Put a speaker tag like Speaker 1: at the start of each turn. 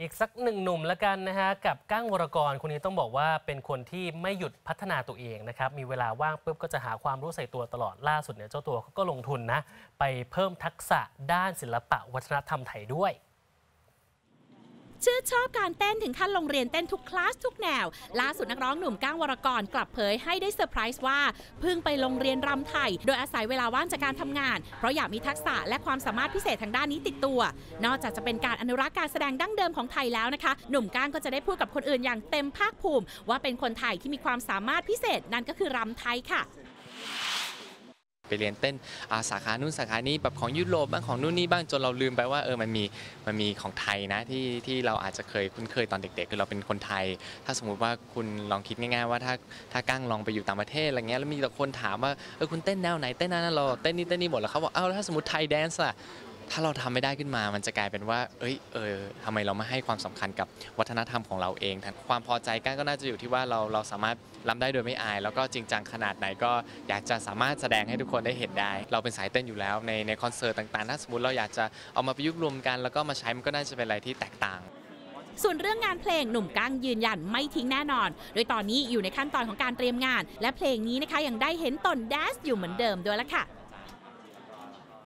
Speaker 1: อีกสักหนึ่งหนุ่มละกันนะฮะกับก้างวรกรคนนี้ต้องบอกว่าเป็นคนที่ไม่หยุดพัฒนาตัวเองนะครับมีเวลาว่างปุ๊บก็จะหาความรู้ใส่ตัวตลอดล่าสุดเนี่ยเจ้าตัวเขาก็ลงทุนนะไปเพิ่มทักษะด้านศิลปะวัฒนธรรมไทยด้วย
Speaker 2: ชื่อชอบการเต้นถึงขั้นลงเรียนเต้นทุกคลาสทุกแนว ล่าสุดนักร้องหนุ่มก้างวรกรกลับเผยให้ได้เซอร์ไพรส์ว่าเพิ่งไปลงเรียนรำไทย โดยอาศัยเวลาว่างจากการทำงาน เพราะอยากมีทักษะและความสามารถพิเศษทางด้านนี้ติดตัว นอกจากจะเป็นการอนุรักษ์การแสดงดั้งเดิมของไทยแล้วนะคะ หนุ่มก้างก็จะได้พูดกับคนอื่นอย่างเต็มภาคภูมิ ว่าเป็นคนไทยที่มีความสามารถพิเศษนั่นก็คือรำไทยค่ะ
Speaker 3: ไปเรียนเต้นสาขานู้นสาขานี้แบบของยุโรปบ้างของนู่นนี่บ้างจนเราลืมไปว่าเออมันมีมันมีของไทยนะที่ที่เราอาจจะเคยคุ้นเคยตอนเด็กๆคือเราเป็นคนไทย ถ้าสมมุติว่าคุณลองคิดง่ายๆว่าถ้าถ้ากั้งลองไปอยู่ต่างประเทศอะไรเงี้ยแล้วมีแต่คนถามว่าเออคุณเต้นแนวไหนเต้นนั้นเราเต้นนี่เต้นนี่หมดแล้วเขาบอกเอ้าแล้วถ้าสมมติไทยแดนซ์อะ ถ้าเราทำไม่ได้ขึ้นมา มันจะกลายเป็นว่า เอ้ย เออทำไมเราไม่ให้ความสำคัญกับวัฒนธรรมของเราเอง ความพอใจก้างก็น่าจะอยู่ที่ว่าเราเราสามารถรำได้โดยไม่อาย แล้วก็จริงจังขนาดไหนก็อยากจะสามารถแสดงให้ทุกคนได้เห็นได้ เราเป็นสายเต้นอยู่แล้วในในคอนเสิร์ตต่างๆ ถ้าสมมติเราอยากจะเอามาประยุกต์รวมกัน แล้วก็มาใช้มันก็น่าจะเป็นอะไรที่แตกต่าง
Speaker 2: ส่วนเรื่องงานเพลงหนุ่มก้างยืนยันไม่ทิ้งแน่นอน โดยตอนนี้อยู่ในขั้นตอนของการเตรียมงาน และเพลงนี้นะคะยังได้เห็นตนแดสอยู่เหมือนเดิมด้วยละค่ะ